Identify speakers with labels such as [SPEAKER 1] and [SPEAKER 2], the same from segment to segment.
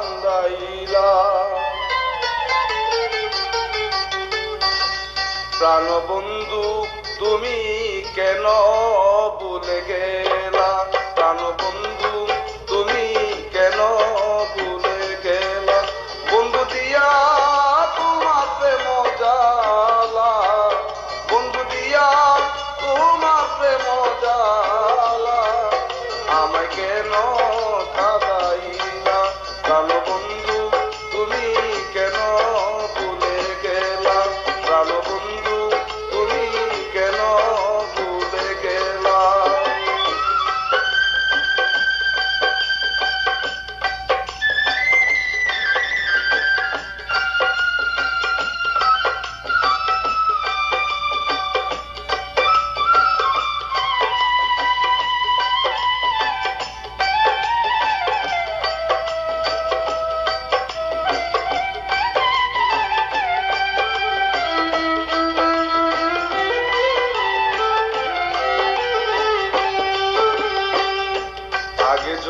[SPEAKER 1] কান্দাইলা। প্রাণবন্ধু তুমি কেন ভুলে গেলা? প্রাণ প্রাণবন্ধু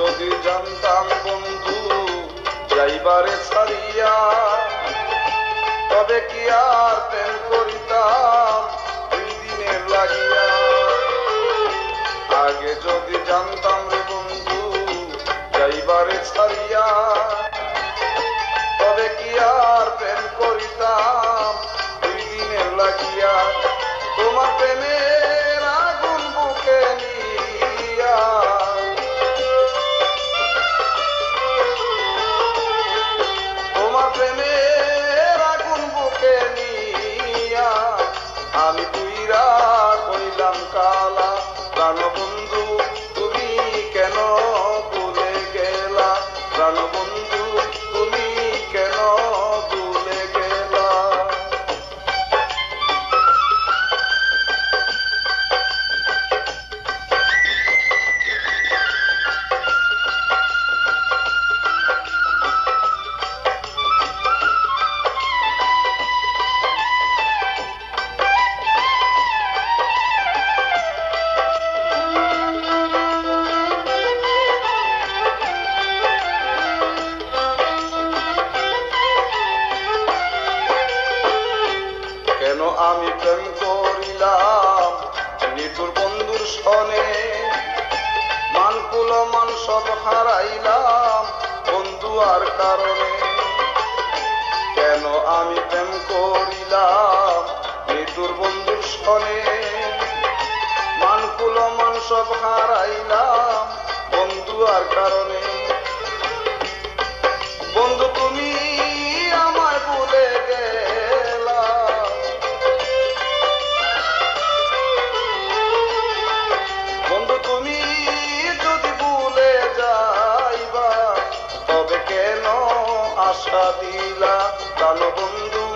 [SPEAKER 1] যদি জানতাম বন্ধু, যাইবারে ছাড়িয়া, তবে কি আর প্রেম করিতাম দুই দিনের লাগিয়া? আগে যদি জানতাম রে আমি তুইরা কইলাম কালা প্রাণবন্ধু মানকুল মান সব হারাইলাম, বন্ধু আর কারণে। কেন আমি প্রেম করিলাম মৃত্যুর বন্ধুর স্থলে মানকুল মান সব হারাইলাম, বন্ধু আর কারণে। আশা দিলা কালো বন্ধু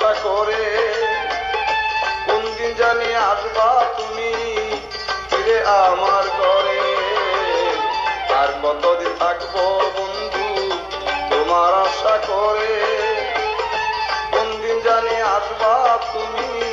[SPEAKER 1] আশা করে। কোন দিন জানি আসবা তুমি, ফিরে আমার ঘরে। আর কতদিন থাকব বন্ধু, তোমার আশা করে। কোন দিন জানি আসবা তুমি